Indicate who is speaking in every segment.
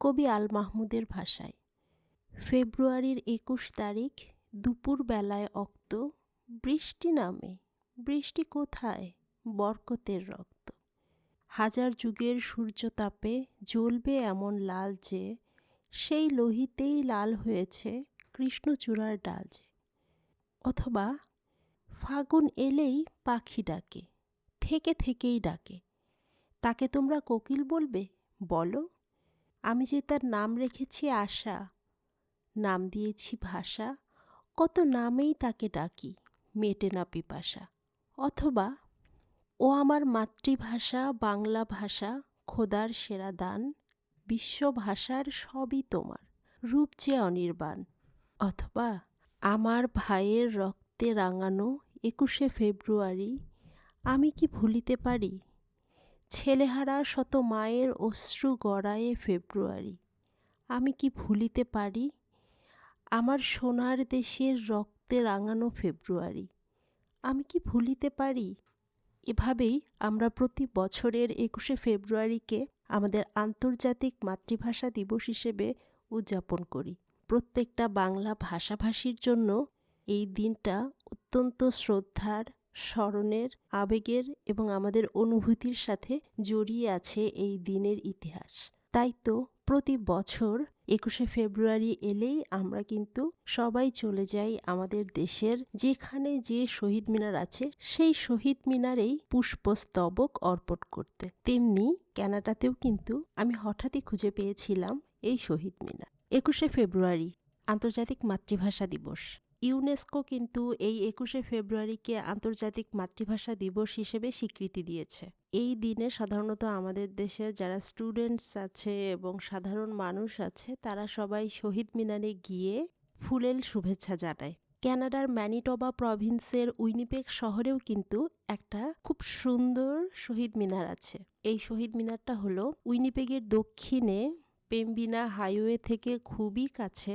Speaker 1: কবি আল মাহমুদের ভাষায়, ফেব্রুয়ারির একুশ তারিখ, দুপুর বেলায় অক্ত, বৃষ্টি নামে, বৃষ্টি কোথায়, বরকতের রক্ত। হাজার যুগের সূর্যতাপে জ্বলবে এমন লাল যে, সেই লোহিতেই লাল হয়েছে কৃষ্ণচূড়ার ডাল যে। অথবা, ফাগুন এলেই পাখি ডাকে, থেকে থেকেই ডাকে, তাকে তোমরা কোকিল বলবে? বলো। আমি যে তার নাম রেখেছি আশা, নাম দিয়েছি ভাষা, কত নামেই তাকে ডাকি, মেটে না পিপাসা। অথবা, ও আমার মাতৃভাষা, বাংলা ভাষা, খোদার সেরা দান, বিশ্ব ভাষার সবই তোমার, রূপ যে অনির্বাণ। অথবা, আমার ভাইয়ের রক্তে রাঙানো একুশে ফেব্রুয়ারি, আমি কি ভুলিতে পারি? ছেলেহারা শত মায়ের অশ্রু গড়ায়ে ফেব্রুয়ারি। আমি কি ভুলিতে পারি? আমার সোনার দেশের রক্তে রাঙানো ফেব্রুয়ারি। আমি কি ভুলিতে পারি? এভাবেই আমরা প্রতি বছরের একুশে ফেব্রুয়ারিকে আমাদের আন্তর্জাতিক মাতৃভাষা দিবস হিসেবে উদযাপন করি। প্রত্যেকটা বাংলা ভাষাভাষীর জন্য এই দিনটা অত্যন্ত শ্রদ্ধার স্মরণের, আবেগের এবং আমাদের অনুভূতির সাথে জড়িয়ে আছে এই দিনের ইতিহাস। তাই তো প্রতি বছর একুশে ফেব্রুয়ারি এলেই আমরা কিন্তু সবাই চলে যাই আমাদের দেশের যেখানে যে শহীদ মিনার আছে, সেই শহীদ মিনারেই পুষ্পস্তবক অর্পণ করতে। তেমনি ক্যানাডাতেও কিন্তু আমি হঠাৎই খুঁজে পেয়েছিলাম এই শহীদ মিনার। একুশে ফেব্রুয়ারি, আন্তর্জাতিক মাতৃভাষা দিবস। ইউনেস্কো কিন্তু এই একুশে ফেব্রুয়ারিকে আন্তর্জাতিক মাতৃভাষা দিবস হিসেবে স্বীকৃতি দিয়েছে। এই দিনে সাধারণত আমাদের দেশের যারা স্টুডেন্টস আছে এবং সাধারণ মানুষ আছে, তারা সবাই শহীদ মিনারে গিয়ে ফুলেল শুভেচ্ছা জানায়। ক্যানাডার ম্যানিটোবা প্রভিন্সের উইনিপেক শহরেও কিন্তু একটা খুব সুন্দর শহীদ মিনার আছে। এই শহীদ মিনারটা হলো উইনিপেগের দক্ষিণে পেম্বিনা হাইওয়ে থেকে খুবই কাছে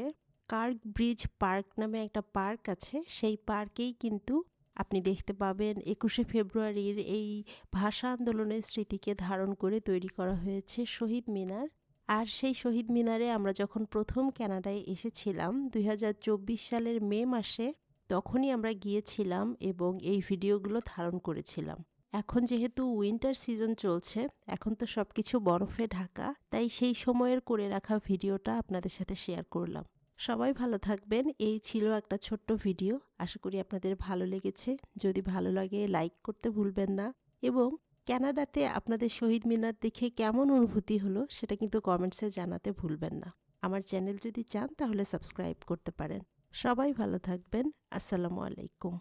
Speaker 1: কার্ক ব্রিজ পার্ক নামে একটা পার্ক আছে। সেই পার্কেই কিন্তু আপনি দেখতে পাবেন একুশে ফেব্রুয়ারির এই ভাষা আন্দোলনের স্মৃতিকে ধারণ করে তৈরি করা হয়েছে শহীদ মিনার। আর সেই শহীদ মিনারে আমরা যখন প্রথম ক্যানাডায় এসেছিলাম দু হাজার চব্বিশ সালের মে মাসে, তখনই আমরা গিয়েছিলাম এবং এই ভিডিওগুলো ধারণ করেছিলাম। এখন যেহেতু উইন্টার সিজন চলছে, এখন তো সব কিছু বরফে ঢাকা, তাই সেই সময়ের করে রাখা ভিডিওটা আপনাদের সাথে শেয়ার করলাম। সবাই ভালো থাকবেন। এই ছিল একটা ছোট্ট ভিডিও। আশা করি আপনাদের ভালো লেগেছে। যদি ভালো লাগে লাইক করতে ভুলবেন না। এবং ক্যানাডাতে আপনাদের শহীদ মিনার দেখে কেমন অনুভূতি হলো, সেটা কিন্তু কমেন্টসে জানাতে ভুলবেন না। আমার চ্যানেল যদি চান, তাহলে সাবস্ক্রাইব করতে পারেন। সবাই ভালো থাকবেন। আসসালামু আলাইকুম।